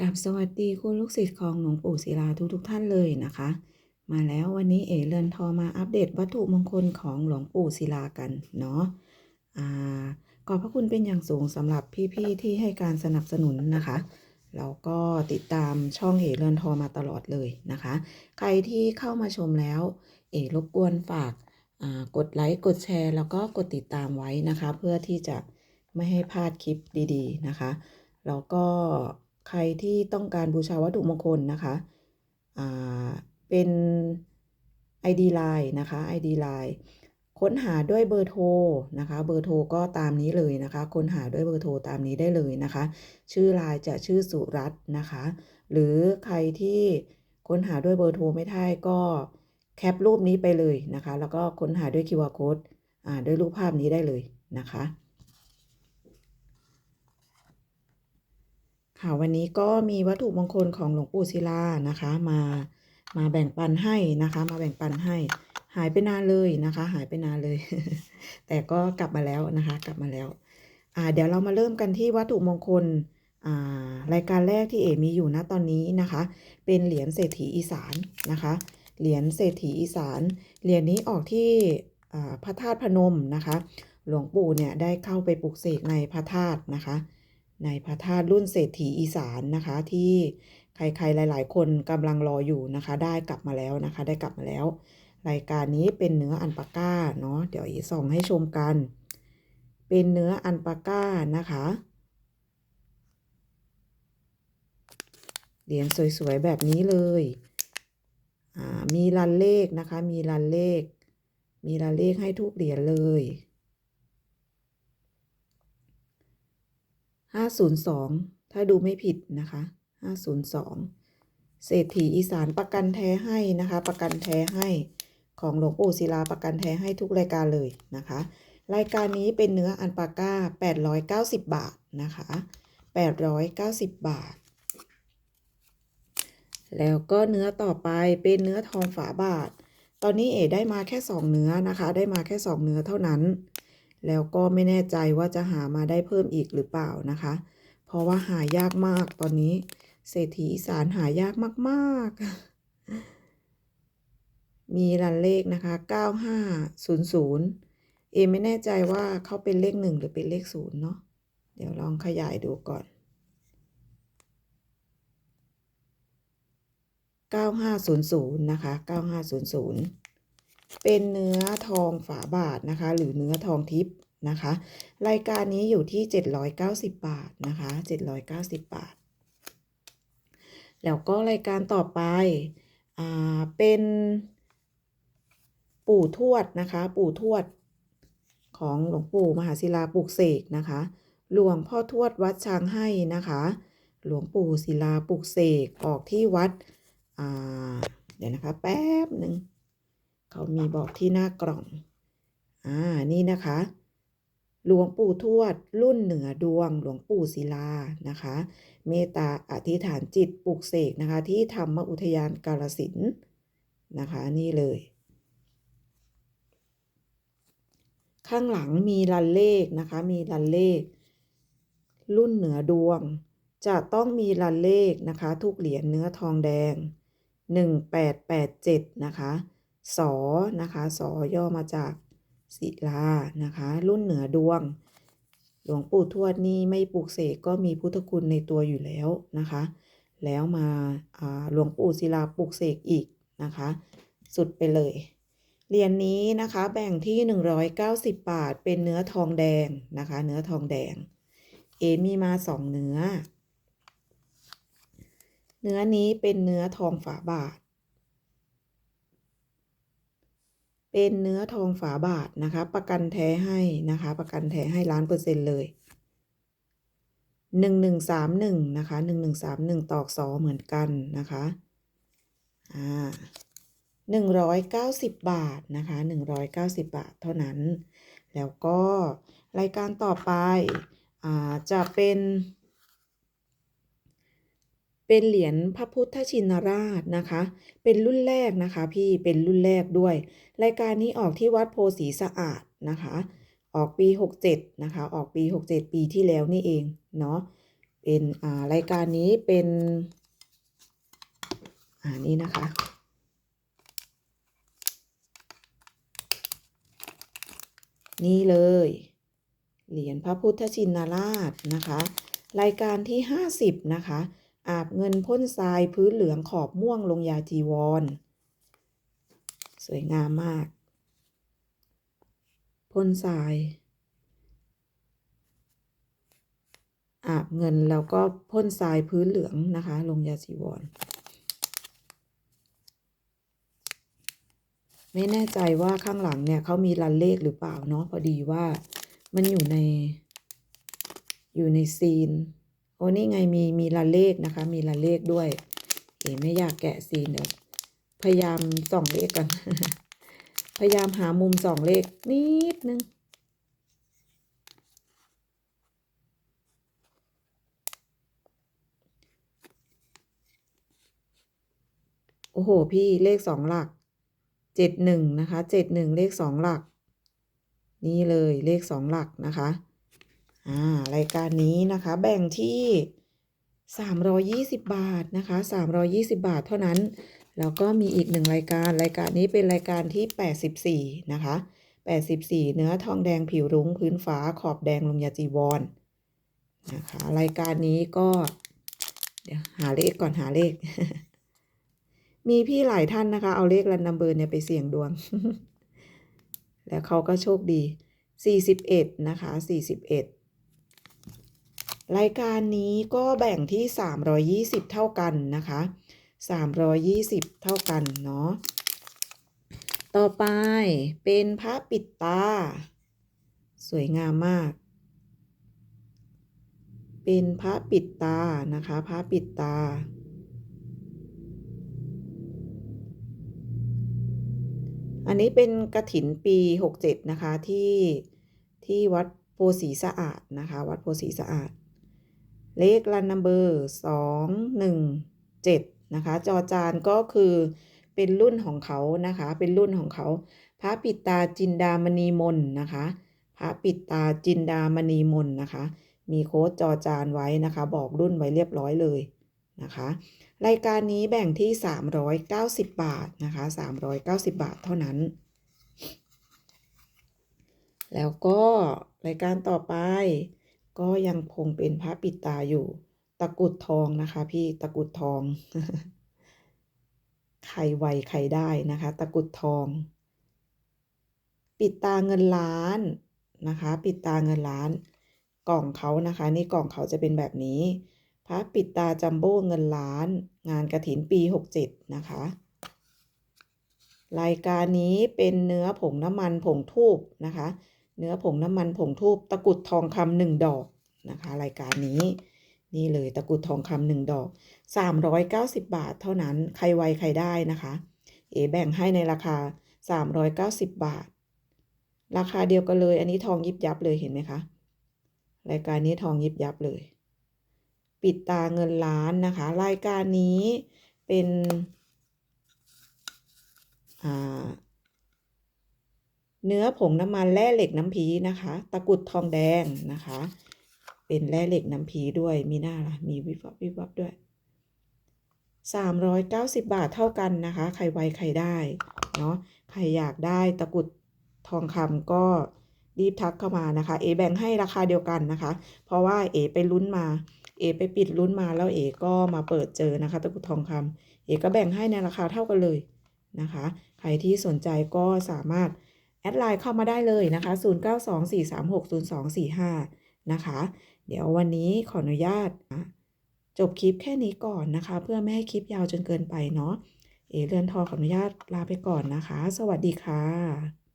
กับสวัสดีคุณลูกศิษย์ของหลวงปู่ศิลาทุกทุกท่านเลยนะคะ มาแล้ววันนี้เอเรือนทอมาอัปเดตวัตถุมงคลของหลวงปู่ศิลากันเนาะอ่าขอบพระคุณเป็นอย่างสูงสำหรับพี่ๆที่ให้การสนับสนุนนะคะแล้วก็ติดตามช่องเอเรือนทอมาตลอดเลยนะคะ ใครที่เข้ามาชมแล้วเอรบกวนฝากกดไลค์กดแชร์ แล้วก็กดติดตามไว้นะคะ เพื่อที่จะไม่ให้พลาดคลิปดี ๆนะคะ แล้วก็ ใครที่ต้องการบูชาวัตถุมงคลนะคะเป็น ID Line นะคะ ID Line ค้นหาด้วยเบอร์โทรนะคะ เบอร์โทรก็ตามนี้เลยนะคะ ค้นหาด้วยเบอร์โทรตามนี้ได้เลยนะคะ ชื่อไลน์จะชื่อสุรัตน์นะคะ หรือใครที่ค้นหาด้วยเบอร์โทรไม่ได้ก็แคปรูปนี้ไปเลยนะคะ แล้วก็ค้นหาด้วย QR code อ่าด้วยรูปภาพนี้ได้เลยนะคะ ค่ะวันนี้ก็มีวัตถุมงคลของหลวงปู่ศิลานะคะ มามาแบ่งปันให้นะคะ มาแบ่งปันให้ หายไปนานเลยนะคะ หายไปนานเลย แต่ก็กลับมาแล้วนะคะ กลับมาแล้วอ่าเดี๋ยวเรามาเริ่มกันที่วัตถุมงคลอ่ารายการแรกที่เอมีอยู่ณตอนนี้นะคะ เป็นเหรียญเศรษฐีอีสานนะคะ เหรียญเศรษฐีอีสานเหรียญนี้ออกที่พระธาตุพนมนะคะ หลวงปู่เนี่ยได้เข้าไปปลุกเสกในพระธาตุนะคะ ในพระธาตุรุ่นเศรษฐีอีสานนะคะ ที่ใครๆหลาย ๆ คนกำลังรออยู่นะคะ ได้กลับมาแล้วนะคะ ได้กลับมาแล้ว รายการนี้เป็นเนื้ออันปาก้าเนาะเดี๋ยวอีส่องให้ชมกัน เป็นเนื้ออันปาก้านะคะเหรียญสวยๆแบบนี้เลยมีรันเลขนะคะ มีรันเลข มีรันเลขให้ทุกเหรียญเลย ห้าศูนย์สองถ้าดูไม่ผิดนะคะห้าศูนย์สองเศรษฐีอีสานประกันแท้ให้นะคะ ประกันแท้ให้ของหลวงปู่ศิลาประกันแท้ให้ทุกรายการเลยนะคะ รายการนี้เป็นเนื้ออันปาก้า 890 บาทนะคะ 890 บาท แล้วก็เนื้อต่อไปเป็นเนื้อทองฝาบาท ตอนนี้เอ๋ได้มาแค่ 2 เนื้อนะคะ ได้มาแค่ 2 เนื้อเท่านั้น แล้วก็ไม่แน่ใจว่าจะหามาได้เพิ่มอีกหรือเปล่านะคะ เพราะว่าหายากมากตอนนี้ เศรษฐีอีสารหายากมากๆ มีรันเลขนะคะ 9500 เอไม่แน่ใจว่าเขาเป็นเลขหนึ่งหรือเป็นเลขศูนย์เนาะ เดี๋ยวลองขยายดูก่อน 9500 นะคะ 9500 เป็นเนื้อทองฝาบาทนะคะ หรือเนื้อทองทิพย์นะคะ รายการนี้อยู่ที่ 790 บาทนะคะ 790 บาท แล้วก็รายการต่อไปอ่าเป็นปู่ทวดนะคะ ปู่ทวดของหลวงปู่มหาศิลาปลุกเสกนะคะ หลวงพ่อทวดวัดช้างให้นะคะ หลวงปู่ศิลาปลุกเสกออกที่วัด เดี๋ยวนะคะ แป๊บหนึ่ง เขามีบอกที่หน้ากล่อง อ่า นี่นะคะ หลวงปู่ทวด รุ่นเหนือดวง หลวงปู่ศิลา นะคะ เมตตาอธิษฐานจิตปลุกเสกนะคะ ที่ธรรมอุทยานกาลสินนะคะ นี่เลย ข้างหลังมีรันเลขนะคะ มีรันเลข รุ่นเหนือดวง จะต้องมีรันเลขนะคะ ทุกเหรียญเนื้อทองแดง 1887 นะคะ สอนะคะสอย่อมาจากศิลานะคะ รุ่นเหนือดวง หลวงปู่ทวดนี่ไม่ปลูกเสกก็มีพุทธคุณในตัวอยู่แล้วนะคะ แล้วมาหลวงปู่ศิลาปลูกเสกอีกนะคะ สุดไปเลย เหรียญนนี้นะคะแบ่งที่ 190 บาทเป็นเนื้อทองแดงนะคะ เนื้อทองแดง เอมีมาสองเนื้อ เนื้อนี้เป็นเนื้อทองฝาบาท เป็นเนื้อทองฝาบาทนะคะ ประกันแท้ให้นะคะ ประกันแท้ให้ล้านเปอร์เซ็นต์เลย หนึ่งหนึ่งสามหนึ่งนะคะหนึ่งหนึ่งสามหนึ่งตอกสอเหมือนกันนะคะอ่าหนึ่งร้อยเก้าสิบบาทนะคะหนึ่งร้อยเก้าสิบบาทเท่านั้น แล้วก็รายการต่อไปอ่าจะเป็น เป็นเหรียญพระพุทธชินราชนะคะ เป็นรุ่นแรกนะคะ พี่เป็นรุ่นแรกด้วย รายการนี้ออกที่วัดโพสีสะอาดนะคะ ออกปี 67 นะคะ ออกปี 67 ปีที่แล้วนี่เองเนาะเป็นอ่ารายการนี้เป็นอ่านี่นะคะนี่เลย เหรียญพระพุทธชินราชนะคะ รายการที่ 50 นะคะ อาบเงินพ่นทรายพื้นเหลืองขอบม่วงลงยาจีวร สวยงามมาก พ่นทราย อาบเงินแล้วก็พ่นทรายพื้นเหลืองนะคะ ลงยาจีวร ไม่แน่ใจว่าข้างหลังเนี่ยเขามีรันเลขหรือเปล่าเนาะพอดีว่ามันอยู่ในอยู่ในซีน โอ้นี่ไงมีมีรันเลขนะคะ มีรันเลขด้วยเอ๋ไม่อยากแกะซีนเดี๋ยวพยายามส่องเลขกันพยายามหามุมส่องเลขนิดนึงโอ้โห พี่เลขสองหลักเจ็ดหนึ่งนะคะเจ็ดหนึ่งเลขสองหลัก นี่เลยเลขสองหลักนะคะ อ่ารายการนี้นะคะ แบ่งที่สามรอยี่สิบบาทนะคะสามรอยี่สิบาทเท่านั้น แล้วก็มีอีกหนึ่งรายการรายการนี้เป็นรายการที่แปดสิบสี่นะคะแปดสิบสี่เนื้อทองแดงผิวรุ้งพื้นฟ้าขอบแดงลงยาจีวรนะคะรายการนี้ก็เดี๋ยวหาเลขก่อนหาเลข มีพี่หลายท่านนะคะ เอาเลขรันนัมเบอร์เนี่ยไปเสี่ยงดวง แล้วเขาก็โชคดี 41 นะคะ 41 รายการนี้ก็แบ่งที่ 320 เท่ากันนะคะ 320 เท่ากันเนาะ ต่อไปเป็นพระปิดตา สวยงามมาก เป็นพระปิดตานะคะ พระปิดตา อันนี้เป็นกระถินปี 67 นะคะที่ที่วัดโพสีสะอาดนะคะ วัดโพสีสะอาด เลขรันนัมเบอร์สองหนึ่งเจ็ดนะคะ จอจานก็คือเป็นรุ่นของเขานะคะ เป็นรุ่นของเขา พระปิตาจินดามณีมนนะคะ พระปิตาจินดามณีมนนะคะ มีโค้ดจอจานไว้นะคะ บอกรุ่นไว้เรียบร้อยเลยนะคะ รายการนี้แบ่งที่ 390 บาทนะคะ 390 บาทเท่านั้น แล้วก็รายการต่อไป ก็ยังคงเป็นพระปิดตาอยู่ ตะกุดทองนะคะ พี่ตะกุดทองใครไวใครได้นะคะ ตะกุดทอง ปิดตาเงินล้านนะคะ ปิดตาเงินล้าน กล่องเขานะคะ นี่กล่องเขาจะเป็นแบบนี้ พระปิดตาจัมโบ้เงินล้าน งานกระถินปี67นะคะ รายการนี้เป็นเนื้อผงน้ำมันผงทูบนะคะ เนื้อผงน้ำมันผงทูบตะกุดทองคำหนึ่งดอกนะคะ รายการนี้ นี่เลยตะกุดทองคำหนึ่งดอก 390 บาทเท่านั้นใครไวใครได้นะคะ เอแบ่งให้ในราคา 390 บาท ราคาเดียวกันเลย อันนี้ทองยิบยับเลยเห็นไหมคะ รายการนี้ทองยิบยับเลย ปิดตาเงินล้านนะคะ รายการนี้เป็น เนื้อผงน้ำมันแร่เหล็กน้ำพีนะคะ ตะกุดทองแดงนะคะ เป็นแร่เหล็กน้ำพีด้วยมีหน้าล่ะมีวิบวับวิบวับด้วย 390 บาทเท่ากันนะคะ ใครไวใครได้เนาะใครอยากได้ตะกุดทองคำก็รีบทักเข้ามานะคะ เอแบ่งให้ราคาเดียวกันนะคะ เพราะว่าเอไปลุ้นมา เอไปปิดลุ้นมาแล้วเอก็มาเปิดเจอนะคะ ตะกุดทองคำเอก็แบ่งให้ในราคาเท่ากันเลยนะคะ ใครที่สนใจก็สามารถ แอดไลน์เข้ามาได้เลยนะคะ 0924360245 นะคะ เดี๋ยววันนี้ขออนุญาต จบคลิปแค่นี้ก่อนนะคะ เพื่อไม่ให้คลิปยาวจนเกินไปเนาะ เอเรือนทอขออนุญาตลาไปก่อนนะคะ สวัสดีค่ะ